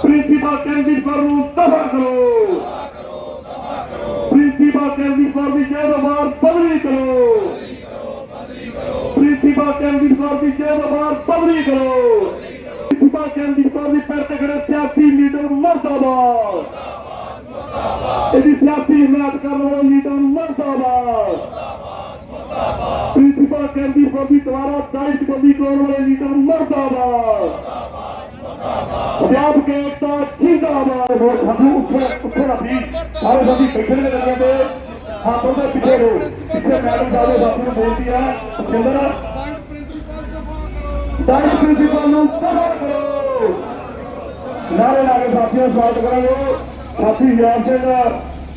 Principal candidate for ਨੂੰ ਦਫਾ ਕਰੋ। ਪ੍ਰਿੰਸੀਪਲ ਕੈਂਡੀਡੇਟ ਫਾਰ ਦੀ ਜੇਲ੍ਹਵਾਰ ਬਦਲੀ ਕਰੋ। ਪ੍ਰਿੰਸੀਪਲ ਕੈਂਡੀਡੇਟ ਫਾਰ ਦੀ ਜੇਲ੍ਹਵਾਰ ਬਦਲੀ ਕਰੋ। ਪ੍ਰਿੰਸੀਪਲ ਕੈਂਡੀਡੇਟ ਫਾਰ ਦੀ ਪੈਰ ਤੇ ਖੜੇ ਸਿਆਸੀ ਲੀਡਰ ਮਰਦਾਬਾਦ। ਇਹਦੀ ਸਿਆਸੀ ਹਿਮਾਇਤ ਕਰਨ ਵਾਲਾ ਲੀਡਰ ਮਰਦਾਬਾਦ। ਪ੍ਰਿੰਸੀਪਲ ਕੈਂਡੀਡੇਟ ਦੁਆਰਾ ਦਾਇਸ਼ ਬੰਦੀ ਕਰਾਉਣ ਵਾਲੇ ਲੀਡਰ ਮਰਦਾਬਾਦ। ਅਧਿਆਪਕ ਏਕਤਾ ਜਿੰਦਾਬਾਦ। ਹੋ ਸਾਨੂੰ ਉੱਥੇ ਉੱਥੇ ਰੱਖੀ ਸਾਰੇ ਸਾਡੀ ਬੈਠੇ ਨੇ ਲੱਗਿਆ ਤੇ। ਹੱਥੋਂ ਦੇ ਪਿੱਛੇ ਹੋ। ਪਿੱਛੇ ਮੈਡਮ ਸਾਹਿਬ ਬਾਪੂ ਨੂੰ ਬੋਲਦੀ ਆ ਸਿੰਦਰ ਦਾਇਸ਼ ਪ੍ਰਿੰਸੀਪਲ ਨੂੰ ਦਫਾ ਕਰੋ। ਨਾਰੇ ਲਾ ਕੇ ਸਾਥੀਆਂ ਸਵਾਗਤ ਕਰਾਂਗੇ। ਸਾਥੀ ਯਾਰ ਸਿੰਘ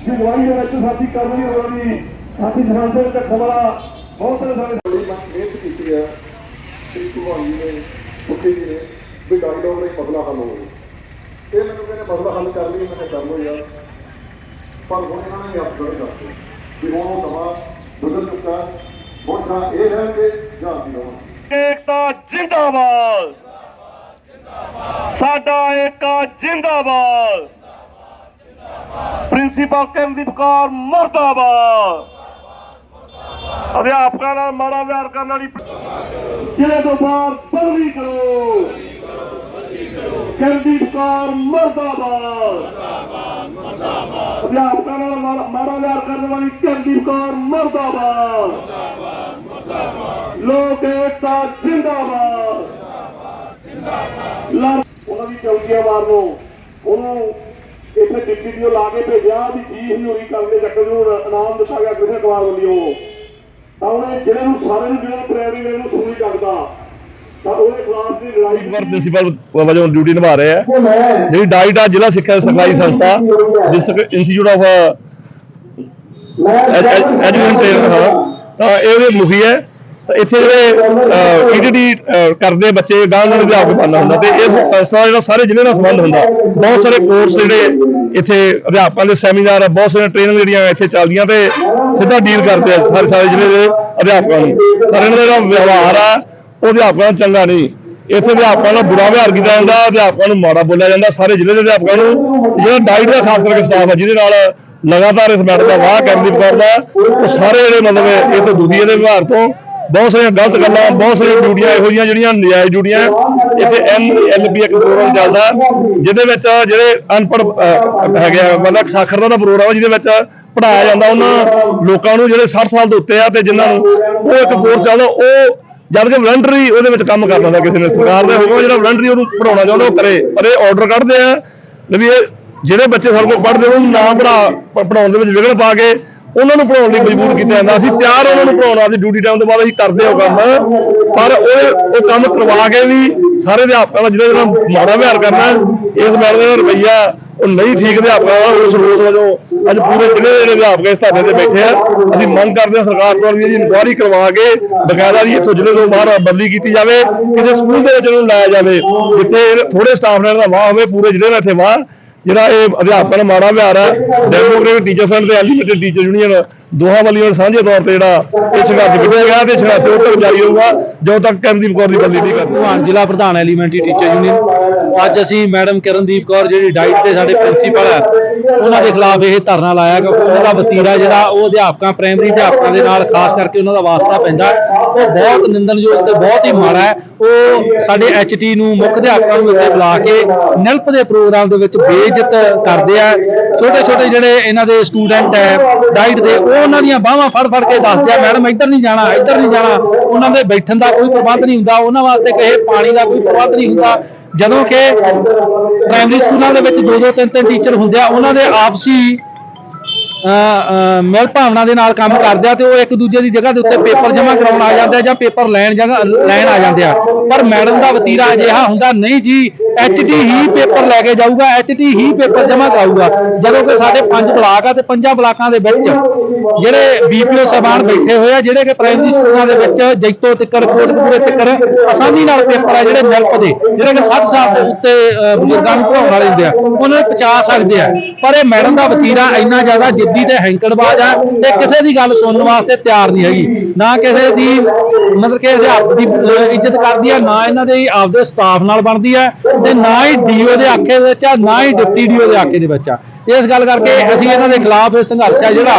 ਦੀ ਅਗਵਾਈ ਦੇ ਵਿੱਚ ਸਾਥੀ ਕਰਨੀ ਹੋਣੀ। ਸਾਥੀ ਜਹਾਨ ਸਿੰਘ ਤੇ ਬਹੁਤ ਸਾਰੇ ਸਾਰੇ ਮਿਹਨਤ ਕੀਤੀ ਹੈ ਸ੍ਰੀ ਭਗਵਾਨ ਨੇ ਮੁਖੀ ਜੀ ਨੇ ਵੀ ਡਾਕਟਰ ਦਾ ਮਸਲਾ ਹੱਲ ਹੋਵੇ ਇਹ ਮੈਨੂੰ ਕਹਿੰਦੇ ਮਸਲਾ ਹੱਲ ਕਰ ਲਈ, ਮੈਂ ਕਰ ਲਓ ਯਾਰ। ਪਰ ਹੁਣ ਇਹਨਾਂ ਨੇ ਅਫਸਰ ਕਰਤੇ ਵੀ ਹੁਣ ਉਹ ਸਮਾਂ ਬਦਲ ਚੁੱਕਾ ਹੁਣ ਤਾਂ ਇਹ ਹੈ ਕਿ ਜਾਂਦੀ ਰਹਾਂ ਏਕਤਾ ਜਿੰਦਾਬਾਦ। ਸਾਡਾ ਏਕਾ ਜਿੰਦਾਬਾਦ। ਪ੍ਰਿੰਸੀਪਲ ਕੈਂਦੀਪ ਕੌਰ ਮਰਦਾਬਾਦ। ਅਧਿਆਪਕਾਂ ਨਾਲ ਮਾੜਾ ਵਿਹਾਰ ਕਰਨ ਵਾਲੀ ਜ਼ਿਲ੍ਹੇ ਤੋਂ ਬਾਹਰ ਬਦਲੀ ਕਰੋ। ਕੈਂਦੀਪ ਕੌਰ ਮਰਦਾਬਾਦ। ਅਧਿਆਪਕਾਂ ਨਾਲ ਮਾੜਾ ਵਿਹਾਰ ਕਰਨ ਵਾਲੀ ਕੈਂਦੀਪ ਕੌਰ ਮਰਦਾਬਾਦ। ਲੋਕ ਏਕਤਾ ਜਿੰਦਾਬਾਦ। ਉਹਨਾਂ ਦੀ ਚੌਕੀਆਂ ਮਾਰਨੋ ਉਹਨੂੰ ਇੱਥੇ ਡਿਪਟੀ ਡੀਓ ਲਾ ਕੇ ਭੇਜਿਆ ਵੀ ਜੀ ਹਜ਼ੂਰੀ ਕਰਨ ਦੇ ਚੱਕਰ ਨੂੰ ਇਨਾਮ ਦਿੱਤਾ ਗਿਆ ਕਿਸੇ ਕੁਮਾਰ ਵੱਲੋਂ। ਤਾਂ ਉਹਨੇ ਜਿਹੜੇ ਨੂੰ ਸਾਰੇ ਨੂੰ ਜਿਹੜਾ ਪ੍ਰਾਇਮਰੀ ਲੈਵਲ ਨੂੰ ਸੁਣੀ ਕਰਦਾ ਤਾਂ ਉਹਦੇ ਖਿਲਾਫ ਦੀ ਲੜਾਈ ਪਰ ਪ੍ਰਿੰਸੀਪਲ ਵਜੋਂ ਡਿਊਟੀ ਨਿਭਾ ਰਹੇ ਆ। ਜਿਹੜੀ ਡਾਈਟ ਆ ਜ਼ਿਲ੍ਹਾ ਸਿੱਖਿਆ ਸਰਕਾਰੀ ਸੰਸਥਾ district institute of education trainer ਹਾਂ। ਤਾਂ ਇਹ ਉਹਦੇ ਮੁਖੀ ਹੈ। ਤਾਂ ਇੱਥੇ ਜਿਹੜੇ ਕਰਦੇ ਬੱਚੇ ਗਾਂ ਨੂੰ ਅਧਿਆਪਕ ਬਣਨਾ ਹੁੰਦਾ ਤੇ ਇਸ ਸੰਸਥਾ ਦਾ ਜਿਹੜਾ ਸਾਰੇ ਜ਼ਿਲ੍ਹੇ ਨਾਲ ਸੰਬੰਧ ਹੁੰਦਾ। ਬਹੁਤ ਸਾਰੇ ਕੋਰਸ ਜਿਹੜੇ ਇੱਥੇ ਅਧਿਆਪਕਾਂ ਦੇ ਸੈਮੀਨਾਰ ਬਹੁਤ ਸਾਰੀਆਂ ਟ੍ਰੇਨਿੰਗ ਜਿਹੜੀਆਂ ਇੱਥੇ ਚੱਲਦੀਆਂ ਤੇ ਸਿੱਧਾ ਡੀਲ ਕਰਦੇ ਆ ਸਾਰੇ ਸਾਰੇ ਜ਼ਿਲ੍ਹੇ ਦੇ ਅਧਿਆਪਕਾਂ ਨੂੰ। ਪਰ ਇਹਨਾਂ ਦਾ ਜਿਹੜਾ ਵਿਵਹਾਰ ਆ, ਉਹ ਅਧਿਆਪਕਾਂ ਨੂੰ ਚੰਗਾ ਨਹੀਂ। ਇੱਥੇ ਅਧਿਆਪਕਾਂ ਨਾਲ ਬੁਰਾ ਵਿਹਾਰ ਕੀਤਾ ਜਾਂਦਾ, ਅਧਿਆਪਕਾਂ ਨੂੰ ਮਾੜਾ ਬੋਲਿਆ ਜਾਂਦਾ, ਸਾਰੇ ਜ਼ਿਲ੍ਹੇ ਦੇ ਅਧਿਆਪਕਾਂ ਨੂੰ, ਜਿਹੜਾ ਡਾਈਟ ਦਾ ਖਾਸ ਕਰਕੇ ਸਟਾਫ ਆ, ਜਿਹਦੇ ਨਾਲ ਲਗਾਤਾਰ ਇਸ ਮੈਡਮ ਦਾ ਵਾਹ ਕਰਦੀ ਕਰਦਾ ਉਹ ਸਾਰੇ ਜਿਹੜੇ ਮਤਲਬ ਇਹ ਤੋਂ ਦੁਖੀ ਇਹਦੇ ਵਿਵਹਾਰ ਤੋਂ ਬਹੁਤ ਸਾਰੀਆਂ ਗਲਤ ਗੱਲਾਂ, ਬਹੁਤ ਸਾਰੀਆਂ ਡਿਊਟੀਆਂ ਇਹੋ ਜਿਹੀਆਂ ਜਿਹੜੀਆਂ ਨਜਾਇਜ਼ ਡਿਊਟੀਆਂ ਇੱਥੇ ਐਨਐਲਪੀ ਇੱਕ ਪ੍ਰੋਗਰਾਮ ਚੱਲਦਾ ਜਿਹਦੇ ਵਿੱਚ ਜਿਹੜੇ ਅਨਪੜ੍ਹ ਹੈਗੇ ਆ, ਮਤਲਬ ਸਾਖਰਤਾ ਦਾ ਪ੍ਰੋਗਰਾਮ ਆ ਜਿਹਦੇ ਵਿੱਚ ਪੜਾਇਆ ਜਾਂਦਾ ਉਹਨਾਂ ਲੋਕਾਂ ਨੂੰ ਜਿਹੜੇ 60 ਸਾਲ ਦੇ ਉੱਤੇ ਆ ਤੇ ਜਿਨ੍ਹਾਂ ਨੂੰ ਉਹ ਇੱਕ ਕੋਰਸ ਚੱਲਦਾ, ਉਹ ਜਦ ਕਿ ਵਲੰਟਰੀ ਉਹਦੇ ਵਿੱਚ ਕੰਮ ਕਰਨਾ ਹੁੰਦਾ ਕਿਸੇ ਨੇ। ਸਰਕਾਰ ਦੇ ਹੁਕਮ ਜਿਹੜਾ ਵਲੰਟਰੀ ਉਹਨੂੰ ਪੜਾਉਣਾ ਚਾਹੁੰਦਾ, ਉਹ ਕਰੇ। ਪਰ ਇਹ ਆਰਡਰ ਕੱਢਦੇ ਆ ਵੀ ਇਹ ਜਿਹੜੇ ਬੱਚੇ ਸਾਡੇ ਕੋਲ ਪੜ੍ਹਦੇ, ਉਹਨੂੰ ਨਾ ਪੜਾ ਪੜਾਉਣ ਦੇ ਵਿੱਚ ਵਿਗੜ ਪਾ ਕੇ ਉਹਨਾਂ ਨੂੰ ਪੜਾਉਣ ਲਈ ਮਜਬੂਰ ਕੀਤਾ ਜਾਂਦਾ। ਅਸੀਂ ਤਿਆਰ ਉਹਨਾਂ ਨੂੰ ਪੜਾਉਣ ਵਾਸਤੇ ਡਿਊਟੀ ਟਾਈਮ ਤੋਂ ਬਾਅਦ ਅਸੀਂ ਕਰਦੇ ਹਾਂ ਕੰਮ। ਪਰ ਉਹ ਉਹ ਕੰਮ ਕਰਵਾ ਕੇ ਵੀ ਸਾਰੇ ਅਧਿਆਪਕਾਂ ਦਾ ਜਿਹਦੇ ਨਾਲ ਮਾੜਾ ਵਿਹਾਰ ਕਰਨਾ, ਇਸ ਮੈਡਮ ਦਾ ਰਵਈਆ ਉਹ ਨਹੀਂ ਠੀਕ ਅਧਿਆਪਕਾਂ ਦਾ। ਉਸ ਰੋਜ਼ ਵਜੋਂ ਅੱਜ ਪੂਰੇ ਜ਼ਿਲ੍ਹੇ ਦੇ ਅਧਿਆਪਕ ਇਸ ਧਰਨੇ ਤੇ ਬੈਠੇ ਆ। ਅਸੀਂ ਮੰਗ ਕਰਦੇ ਹਾਂ ਸਰਕਾਰ ਤੋਂ ਇਹਦੀ ਇਨਕੁਆਇਰੀ ਕਰਵਾ ਕੇ ਬਕਾਇਦਾ ਜੀ ਇੱਥੋਂ ਜ਼ਿਲ੍ਹੇ ਤੋਂ ਬਾਹਰ ਬਦਲੀ ਕੀਤੀ ਜਾਵੇ ਕਿਸੇ ਸਕੂਲ ਦੇ ਵਿੱਚ ਇਹਨੂੰ ਲਾਇਆ ਜਾਵੇ, ਜਿੱਥੇ ਥੋੜੇ ਸਟਾਫ ਨਾਲ ਦਾ ਵਾਹ ਹੋਵੇ, ਪੂਰੇ ਜ਼ਿਲ੍ਹੇ ਦਾ ਇੱਥੇ ਵਾਹ। ਜਿਹੜਾ ਇਹ ਅਧਿਆਪਕਾਂ ਦਾ ਮਾੜਾ ਵਿਹਾਰ ਹੈ ਡੈਮੋਕ੍ਰੇਟਿਕ ਟੀਚਰ ਫਰੰਟ ਤੇ ਐਲੀਮੈਂਟਡ ਟੀਚਰ ਯੂਨੀਅਨ ਦੋਹਾਂ ਵੱਲੋਂ ਸਾਂਝੇ ਤੌਰ ਤੇ ਜਿਹੜਾ ਇਹ ਸੰਘਰਸ਼ ਕੀਤਾ ਗਿਆ ਤੇ ਸੰਘਰਸ਼ ਉਦੋਂ ਤੱਕ ਜਾਰੀ ਰਹੂਗਾ ਜਦੋਂ ਤੱਕ ਕਰਨਦੀਪ ਕੌਰ ਦੀ ਬਦਲੀ ਨਹੀਂ ਕਰਦੀ ਭਗਵਾਨ ਜ਼ਿਲ੍ਹਾ ਪ੍ਰਧਾਨ ਐਲੀਮੈਂਟਰੀ ਟੀਚਰ ਯੂਨੀਅਨ ਅੱਜ ਅਸੀਂ ਮੈਡਮ ਕਰਨਦੀਪ ਕੌਰ ਜਿਹੜੀ ਡਾਈਟ ਦੇ ਸਾਡੇ ਪ੍ਰਿੰਸੀਪਲ ਹੈ, ਉਹਨਾਂ ਦੇ ਖਿਲਾਫ ਇਹ ਧਰਨਾ ਲਾਇਆ ਕਿਉਂਕਿ ਉਹਨਾਂ ਦਾ ਵਤੀਰਾ ਜਿਹੜਾ ਉਹ ਅਧਿਆਪਕਾਂ ਪ੍ਰਾਇਮਰੀ ਅਧਿਆਪਕਾਂ ਦੇ ਨਾਲ, ਖਾਸ ਕਰਕੇ ਉਹਨਾਂ ਦਾ ਵਾਸਤਾ ਪੈਂਦਾ ਉਹ ਬਹੁਤ ਨਿੰਦਣਯੋਗ ਤੇ ਬਹੁਤ ਹੀ ਮਾੜਾ ਹੈ। ਉਹ ਸਾਡੇ ਐਚਟੀ ਨੂੰ ਮੁੱਖ ਅਧਿਆਪਕਾਂ ਨੂੰ ਇੱਥੇ ਬੁਲਾ ਕੇ ਨਿਲਪ ਦੇ ਪ੍ਰੋਗਰਾਮ ਦੇ ਵਿੱਚ ਬੇਇੱਜ਼ਤ ਕਰਦੇ ਆ। ਛੋਟੇ ਛੋਟੇ ਜਿਹੜੇ ਇਹਨਾਂ ਦੇ ਸਟੂਡੈਂਟ ਹੈ ਡਾਈਟ ਦੇ, ਉਹ ਉਹਨਾਂ ਦੀਆਂ ਬਾਹਾਂ ਫੜ ਫੜ ਕੇ ਦੱਸਦੇ ਆ ਮੈਡਮ ਇੱਧਰ ਨਹੀਂ ਜਾਣਾ, ਇੱਧਰ ਨਹੀਂ ਜਾਣਾ। ਉਹਨਾਂ ਦੇ ਬੈਠਣ ਦਾ ਕੋਈ ਪ੍ਰਬੰਧ ਨਹੀਂ ਹੁੰਦਾ, ਉਹਨਾਂ ਵਾਸਤੇ ਕਿਸੇ ਪਾਣੀ ਦਾ ਕੋਈ ਪ੍ਰਬੰਧ ਨਹੀਂ ਹੁੰਦਾ। ਜਦੋਂ ਕਿ ਪ੍ਰਾਇਮਰੀ ਸਕੂਲਾਂ ਦੇ ਵਿੱਚ ਦੋ ਦੋ, ਤਿੰਨ ਤਿੰਨ ਟੀਚਰ ਹੁੰਦੇ ਆ, ਉਹਨਾਂ ਦੇ ਆਪਸੀ ਮਿਲ ਭਾਵਨਾ ਦੇ ਨਾਲ ਕੰਮ ਕਰਦੇ ਆ ਤੇ ਉਹ ਇੱਕ ਦੂਜੇ ਦੀ ਜਗ੍ਹਾ ਦੇ ਉੱਤੇ ਪੇਪਰ ਜਮ੍ਹਾਂ ਕਰਾਉਣ ਆ ਜਾਂਦੇ ਆ ਜਾਂ ਪੇਪਰ ਲੈਣ ਜਗ੍ਹਾ ਲੈਣ ਆ ਜਾਂਦੇ ਆ। ਪਰ ਮੈਡਮ ਦਾ ਵਤੀਰਾ ਅਜਿਹਾ ਹੁੰਦਾ ਨਹੀਂ ਜੀ। ਐਚਟੀ ਹੀ ਪੇਪਰ ਲੈ ਕੇ ਜਾਊਗਾ ਐਚਟੀ ਹੀ ਪੇਪਰ ਜਮ੍ਹਾਂ ਕਰਾਊਗਾ। ਜਦੋਂ ਕਿ ਸਾਡੇ ਪੰਜ ਬਲਾਕ ਆ ਤੇ ਪੰਜਾਂ ਬਲਾਕਾਂ ਦੇ ਵਿੱਚ ਜਿਹੜੇ ਬੀਪੀਓ ਸਾਹਿਬਾਨ ਬੈਠੇ ਹੋਏ ਆ ਜਿਹੜੇ ਕਿ ਪ੍ਰਾਇਮਰੀ ਸਕੂਲਾਂ ਦੇ ਵਿੱਚ ਜੈਤੋ ਤਿੱਕਰ ਕੋਟਕਪੂਰੇ ਤਿੱਕਰ ਆਸਾਨੀ ਨਾਲ ਪੇਪਰ ਆ ਜਿਹੜੇ ਮਿਲਕ ਦੇ ਜਿਹੜੇ ਕਿ 7 ਸਾਲ ਤੋਂ ਉੱਤੇ ਅਹ, ਬਜ਼ੁਰਗਾਂ ਨੂੰ ਪੜਾਉਣ ਵਾਲੇ ਹੁੰਦੇ ਆ ਉਹਨਾਂ ਨੂੰ ਪਹੁੰਚਾ ਸਕਦੇ ਆ। ਪਰ ਇਹ ਮੈਡਮ ਦਾ ਵਤੀਰਾ ਇੰਨਾ ਜ਼ਿਆਦਾ ਜਿੱਦੀ ਤੇ ਹੈਂਕੜਬਾਜ਼ ਆ ਤੇ ਕਿਸੇ ਦੀ ਗੱਲ ਸੁਣਨ ਵਾਸਤੇ ਤਿਆਰ ਨਹੀਂ ਹੈਗੀ। ਨਾ ਕਿਸੇ ਦੀ ਮਤਲਬ ਕਿ ਅਧਿਆਪਕ ਦੀ ਇੱਜ਼ਤ ਕਰਦੀ ਆ ਨਾ ਇਹਨਾਂ ਦੇ ਆਪਦੇ ਸਟਾਫ ਨਾਲ ਬਣਦੀ ਆ ਤੇ ਨਾ ਹੀ ਡੀਓ ਦੇ ਆਖੇ ਦੇ ਵਿੱਚ ਆ ਨਾ ਹੀ ਡਿਪਟੀ ਡੀਓ ਦੇ ਆਖੇ ਦੇ ਵਿੱਚ ਆ। ਇਸ ਗੱਲ ਕਰਕੇ ਅਸੀਂ ਇਹਨਾਂ ਦੇ ਖਿਲਾਫ ਇਹ ਸੰਘਰਸ਼ ਆ ਜਿਹੜਾ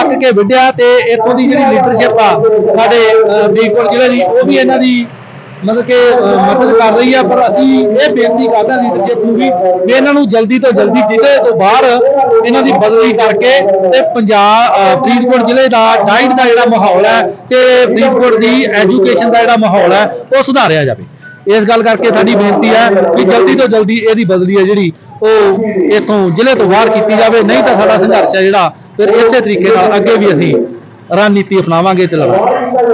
ਅੱਕ ਕੇ ਵਿੱਢਿਆ ਤੇ ਇੱਥੋਂ ਦੀ ਜਿਹੜੀ ਲੀਡਰਸ਼ਿਪ ਆ ਸਾਡੇ ਅਹ, ਫਰੀਦਕੋਟ ਜ਼ਿਲ੍ਹੇ ਦੀ ਉਹ ਵੀ ਇਹਨਾਂ ਦੀ ਮਤਲਬ ਕਿ ਮਦਦ ਕਰ ਰਹੀ ਆ ਪਰ ਅਸੀਂ ਇਹ ਬੇਨਤੀ ਕਰਦੇ ਹਾਂ ਲੀਡਰਸ਼ਿਪ ਨੂੰ ਵੀ ਵੀ ਇਹਨਾਂ ਨੂੰ ਜਲਦੀ ਤੋਂ ਜਲਦੀ ਜ਼ਿਲ੍ਹੇ ਤੋਂ ਬਾਹਰ ਇਹਨਾਂ ਦੀ ਬਦਲੀ ਕਰਕੇ ਤੇ ਪੰਜਾਬ ਫਰੀਦਕੋਟ ਜ਼ਿਲ੍ਹੇ ਦਾ ਡਾਈਟ ਦਾ ਜਿਹੜਾ ਮਾਹੌਲ ਹੈ ਤੇ ਫਰੀਦਕੋਟ ਦੀ ਐਜੂਕੇਸ਼ਨ ਦਾ ਜਿਹੜਾ ਮਾਹੌਲ ਹੈ ਉਹ ਸੁਧਾਰਿਆ ਜਾਵੇ। ਇਸ ਗੱਲ ਕਰਕੇ ਸਾਡੀ ਬੇਨਤੀ ਹੈ ਕਿ ਜਲਦੀ ਤੋਂ ਜਲਦੀ ਇਹਦੀ ਬਦਲੀ ਹੈ ਜਿਹੜੀ ਉਹ ਇਥੋਂ ਜ਼ਿਲ੍ਹੇ ਤੋਂ ਬਾਹਰ ਕੀਤੀ ਜਾਵੇ, ਨਹੀਂ ਤਾਂ ਸਾਡਾ ਸੰਘਰਸ਼ ਹੈ ਜਿਹੜਾ, ਫਿਰ ਇਸੇ ਤਰੀਕੇ ਨਾਲ ਅੱਗੇ ਵੀ ਅਸੀਂ ਰਣਨੀਤੀ ਅਪਣਾਵਾਂਗੇ ਤੇ ਲੜਾਂਗੇ।